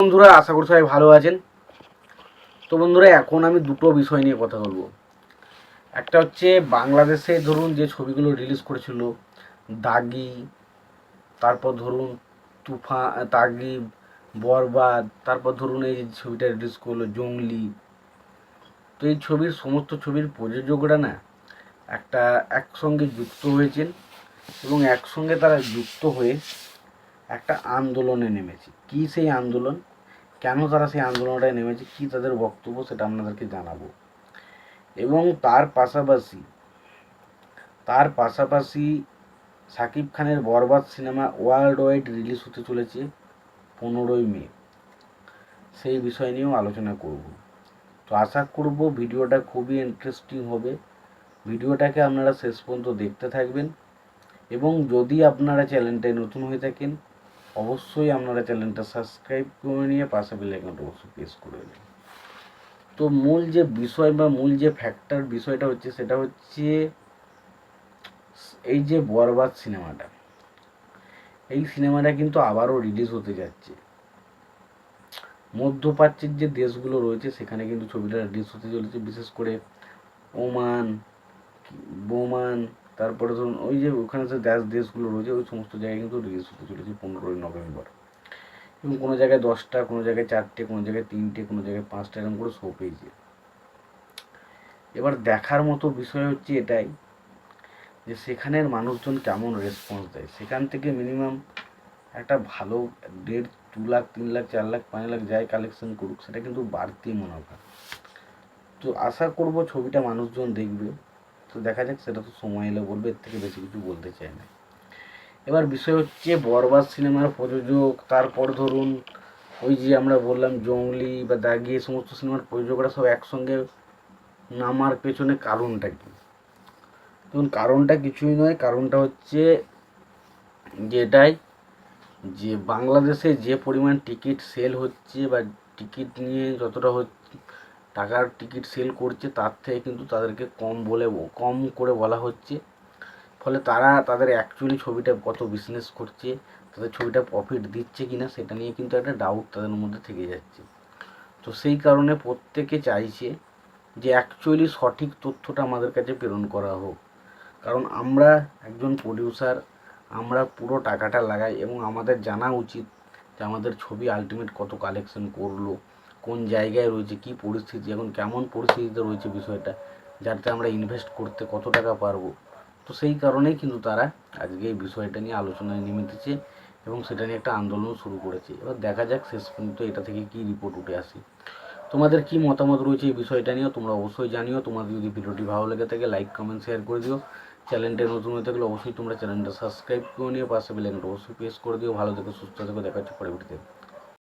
বন্ধুরা, আশা করি সবাই ভালো আছেন। তো বন্ধুরা, এখন আমি দুটো বিষয় নিয়ে কথা বলব। একটা হচ্ছে, বাংলাদেশে ধরুন যে ছবিগুলো রিলিজ করেছিল, দাগি, তারপর ধরুন তুফা দাগি বরবাদ, তারপর ধরুন এই ছবিটা রিলিজ করল, জঙ্গলি। তো এই ছবির সমস্ত ছবির প্রযোজকরা না একটা একসঙ্গে যুক্ত হয়েছেন এবং একসঙ্গে তারা যুক্ত হয়ে একটা আন্দোলনে নেমেছে। কী সেই আন্দোলন? কেন তারা সেই আন্দোলনটায় নেমেছে, কী তাদের বক্তব্য সেটা আপনাদেরকে জানাব। এবং তার পাশাপাশি তার পাশাপাশি সাকিব খানের Borbaad cinema world wide release হতে চলেছে পনেরোই মে। সেই বিষয় নিয়েও আলোচনা করব। তো আশা করব ভিডিওটা খুবই ইন্টারেস্টিং হবে। ভিডিওটাকে আপনারা শেষ পর্যন্ত দেখতে থাকবেন। এবং যদি আপনারা চ্যানেলটায় নতুন হয়ে থাকেন অবশ্যই আপনারা চ্যানেলটা সাবস্ক্রাইব করে নিয়ে পাশে বেল আইকনটা অবশ্যই প্রেস করে দেবেন তো মূল যে বিষয় বা মূল যে ফ্যাক্টর বিষয়টা হচ্ছে সেটা হচ্ছে এই যে বরবাদ সিনেমাটা এই সিনেমাটা কিন্তু আবারও রিলিজ হতে যাচ্ছে মধ্যপ্রাচ্যের যে দেশগুলো রয়েছে সেখানে কিন্তু ছবিটা রিলিজ হতে চলেছে বিশেষ করে ওমান বোমান তারপরে ধরুন ওই যে ওখানে যে দেশ দেশগুলো রয়েছে, ওই সমস্ত জায়গায় কিন্তু রিলিজ হতে চলেছে পনেরোই নভেম্বর। এবং কোনো জায়গায় দশটা, কোনো জায়গায় চারটে, কোনো জায়গায় তিনটে, কোনো জায়গায় পাঁচটা এরকম করে শো পেয়েছে। এবার দেখার মতো বিষয় হচ্ছে এটাই যে সেখানের মানুষজন কেমন রেসপন্স দেয়? সেখান থেকে মিনিমাম একটা ভালো দেড়, দু লাখ, তিন লাখ, চার লাখ, পাঁচ লাখ যাই কালেকশন করুক, সেটা কিন্তু বাড়তি মুনাফা তো আশা করব ছবিটা মানুষজন দেখবে। তো দেখা যাক, সেটা তো সময় এলে বলবে, এর থেকে বেশি কিছু বলতে চাই না। এবার বিষয় হচ্ছে, বরবাদ সিনেমার প্রযোজক, তারপর ধরুন, ওই যে আমরা বললাম, জঙ্গলি বা দাগি, এই সমস্ত সিনেমার প্রযোজকরা সব একসঙ্গে নামার পেছনে কারণটা কি? দেখুন, কারণটা কিছুই নয়, কারণটা হচ্ছে যেটাই, যে বাংলাদেশে যে পরিমাণ টিকিট সেল হচ্ছে বা টিকিট নিয়ে যতটা হচ্ছে টাকার টিকিট সেল করছে, তার থেকে কিন্তু তাদেরকে কম বলে কম করে বলা হচ্ছে। ফলে তারা তাদের অ্যাকচুয়ালি ছবিটা কত বিজনেস করছে, তাদের ছবিটা প্রফিট দিচ্ছে কি না সেটা নিয়ে কিন্তু একটা ডাউট তাদের মধ্যে থেকে যাচ্ছে। তো সেই কারণে প্রত্যেকে চাইছে যে অ্যাকচুয়ালি সঠিক তথ্যটা আমাদের কাছে প্রেরণ করা হোক। কারণ আমরা একজন প্রডিউসার আমরা পুরো টাকাটা লাগাই এবং আমাদের জানা উচিত যে আমাদের ছবি আলটিমেট কত কালেকশন করল কোন জায়গায় রয়েছে, কি পরিস্থিতি, এখন কেমন পরিস্থিতিতে রয়েছে বিষয়টা, যাতে আমরা ইনভেস্ট করতে কত টাকা পারব। তো সেই কারণেই কিন্তু তারা আজকে এই বিষয়টা নিয়ে আলোচনায় নেমেতেছে এবং সেটা নিয়ে একটা আন্দোলন শুরু করেছে। এবার দেখা যাক শেষ পর্যন্ত এটা থেকে কি রিপোর্ট উঠে আসে। তোমাদের কি মতামত রয়েছে এই বিষয়টা নিয়েও তোমরা অবশ্যই জানিও। তোমাদের যদি ভিডিওটি ভালো লেগে থাকে লাইক কমেন্ট শেয়ার করে দিও। চ্যানেলটা নতুন হয়ে থাকলে অবশ্যই তোমরা চ্যানেলটা সাবস্ক্রাইব করে নিও। পাশে বেল আইকনটা অবশ্যই প্রেস করে দিও। ভালো থেকে, সুস্থ থেকো। দেখা হচ্ছে পরবর্তীতে